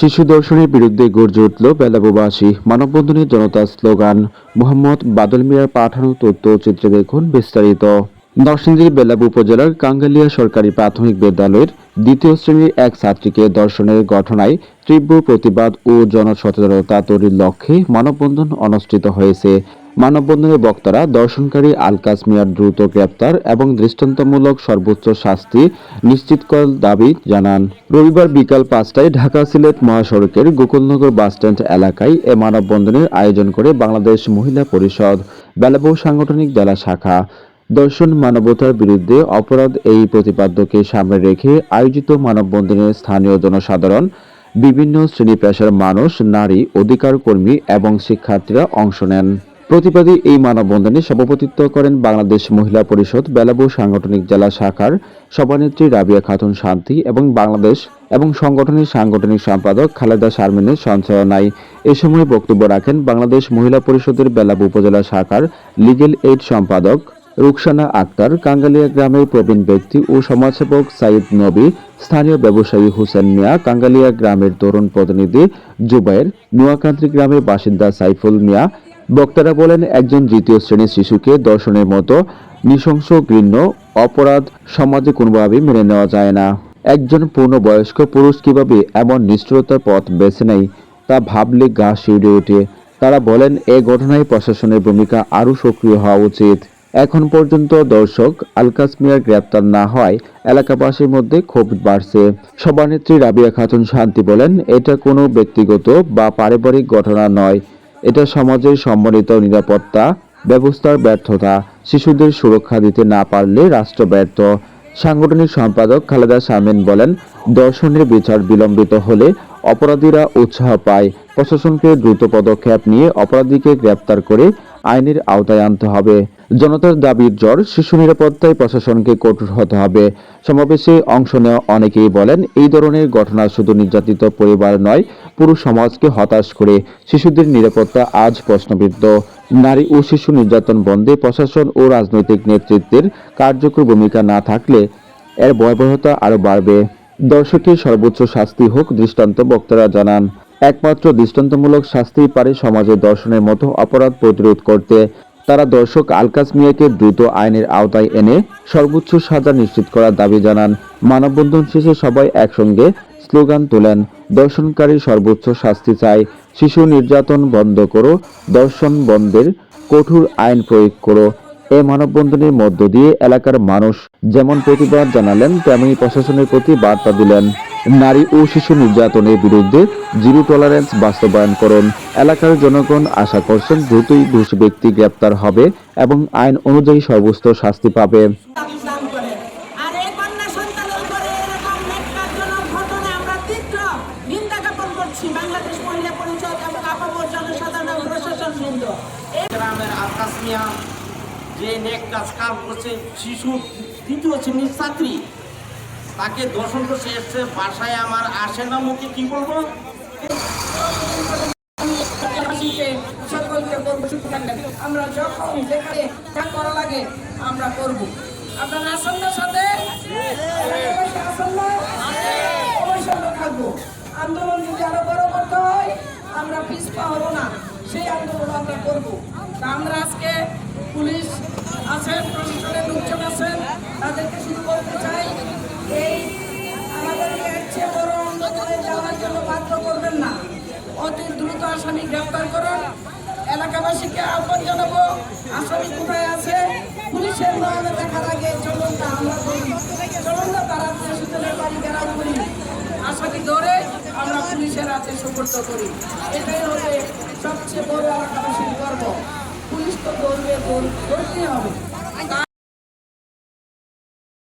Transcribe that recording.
শিশু দর্শনের বিরুদ্ধে গর্জে উঠল বেলাবুবাসী। মানববন্ধনের জনতা স্লোগান, মোহাম্মদ বাদল মিয়ার পাঠানো তথ্যচিত্রে দেখুন বিস্তারিত। নরসিংদীর বেলাবু উপজেলার কাঙ্গালিয়া সরকারি প্রাথমিক বিদ্যালয়ের দ্বিতীয় শ্রেণির এক ছাত্রীকে দর্শনের ঘটনায় তীব্র প্রতিবাদ ও জনসচেতনতা তৈরির লক্ষ্যে মানববন্ধন অনুষ্ঠিত হয়েছে। মানববন্ধনের বক্তারা দর্শনকারী আলকাস মিয়ার দ্রুত গ্রেপ্তার এবং দৃষ্টান্তমূলক সর্বোচ্চ শাস্তি নিশ্চিত করার দাবি জানান। রবিবার বিকাল পাঁচটায় ঢাকা সিলেট মহাসড়কের গোকুলনগর বাসস্ট্যান্ড এলাকায় এ মানববন্ধনের আয়োজন করে বাংলাদেশ মহিলা পরিষদ বেলাবু সাংগঠনিক জেলা শাখা। দর্শন মানবতার বিরুদ্ধে অপরাধ এই প্রতিপাদ্যকে সামনে রেখে আয়োজিত মানববন্ধনে স্থানীয় জনসাধারণ, বিভিন্ন শ্রেণি পেশার মানুষ, নারী অধিকার কর্মী এবং শিক্ষার্থীরা অংশ নেন। প্রতিবাদী এই মানববন্ধনে সভাপতিত্ব করেন বাংলাদেশ মহিলা পরিষদ, বেলাবু সাংগঠনিক জেলা শাখার সভানেত্রী রাবিয়া খাতুন শান্তি এবং বাংলাদেশ এবং সংগঠনের সাংগঠনিক সম্পাদক খালেদা শারমিনের সঞ্চালনায় এ সময় বক্তব্য রাখেন বাংলাদেশ মহিলা পরিষদের বেলাবু উপজেলা শাখার লিগেল এইড সম্পাদক রুকসানা আক্তার, কাঙ্গালিয়া গ্রামের প্রবীণ ব্যক্তি ও সমাজসেবক সাইদ নবী, স্থানীয় ব্যবসায়ী হুসেন মিয়া, কাঙ্গালিয়া গ্রামের তরুণ প্রতিনিধি জুবাইর নোয়াকান্ত্রী গ্রামের বাসিন্দা সাইফুল মিয়া বক্তারা বলেন, একজন দ্বিতীয় শ্রেণির শিশুকে দর্শনের মতো নৃশংস, ঘৃণ্য, অপরাধ সমাজে কোনোভাবেই মেনে নেওয়া যায় না। একজন পূর্ণবয়স্ক পুরুষ কীভাবে এমন নিষ্ঠুরতার পথ বেছে নেয়, তা ভাবলে গা শিউরে ওঠে। তারা বলেন, এ ঘটনায় প্রশাসনের ভূমিকা আরও সক্রিয় হওয়া উচিত। এখন পর্যন্ত দর্শক আলকাস মিয়ার গ্রেপ্তার না হওয়ায় এলাকাবাসীর মধ্যে ক্ষোভ বাড়ছে। সভানেত্রী রাবিয়া খাতুন শান্তি বলেন, এটা কোনো ব্যক্তিগত বা পারিবারিক ঘটনা নয়। এটা সমাজের সম্মানিত নিরাপত্তা, ব্যবস্থার ব্যর্থতা, শিশুদের সুরক্ষা দিতে না পারলে রাষ্ট্র ব্যর্থ। সাংগঠনিক সম্পাদক খালেদা শামিন বলেন, দর্শনের বিচার বিলম্বিত হলে অপরাধীরা উৎসাহ পায়। প্রশাসনকে দ্রুত পদক্ষেপ নিয়ে অপরাধীকে গ্রেপ্তার করে আইনের আওতায় আনতে হবে। জনতার দাবির জ্বর, শিশু নিরাপত্তায় প্রশাসনকে কঠোর হতে হবে। সমাবেশে অংশ নেওয়া অনেকেই বলেন, এই ধরনের ঘটনা শুধু নির্যাতিত পরিবার নয় পুরো সমাজকে হতাশ করে শিশুদের নিরাপত্তা আজ প্রশ্নবিদ্ধ। নারী ও শিশু নির্যাতন বন্ধে প্রশাসন ও রাজনৈতিক নেতৃত্বের কার্যকর ভূমিকা না থাকলে এর ভয়াবহতা আরও বাড়বে। দর্শকের সর্বোচ্চ শাস্তি হোক, দৃষ্টান্ত বক্তারা জানান। একমাত্র দৃষ্টান্তমূলক শাস্তি পারে সমাজের দর্শনের মতো অপরাধ প্রতিরোধ করতে। তারা দর্শক আলকাস মিয়াকে দ্রুত আইনের আওতায় এনে সর্বোচ্চ সাজা নিশ্চিত করার দাবি জানান। মানববন্ধন শেষে সবাই একসঙ্গে স্লোগান তোলেন, দর্শনকারী সর্বোচ্চ শাস্তি চাই, শিশু নির্যাতন বন্ধ করো, দর্শন বন্ধের কঠোর আইন প্রয়োগ করো। এ মানববন্ধনের মধ্য দিয়ে এলাকার মানুষ যেমন প্রতিবাদ জানালেন, তেমনি প্রশাসনের প্রতি বার্তা দিলেন। নারী ও শিশু নির্যাতনের বিরুদ্ধে জিরো টলারেন্স বাস্তবায়ন করুন এলাকার জনগণ আশা করছেন দ্রুতই দোষী ব্যক্তি গ্রেপ্তার হবে এবং আইন অনুযায়ী সর্বোচ্চ শাস্তি পাবে। যে নেক কাজ কাম করছে, শিশু, দ্বিতীয় শ্রেণির ছাত্রী তাকে দর্শন করছে এসছে, বাসায় আমার আসে না, মুখে কি বলব? আমরা করা লাগে আমরা আপনারা সাথে? থাকব। বড় করতে হয়, আমরা না। সেই আমরা আজকে পুলিশ আছেন প্রশাসনের লোকজন আছেন, তাদেরকে শুরু আসামি গ্রেফতার করুন। এলাকাবাসীকে আহ্বান জানাব, আসামি কোথায় আছে, পুলিশের নয়নে দেখার আগে চলুন না আমরা চলুন না, তারা শিশুদের বাড়ি করি। আসামি ধরে আমরা পুলিশের হাতে সুপর্দ করি। এটাই হবে সবচেয়ে বড় এলাকাবাসীর গর্ব। পুলিশ তো ধরবে ধরতেই হবে।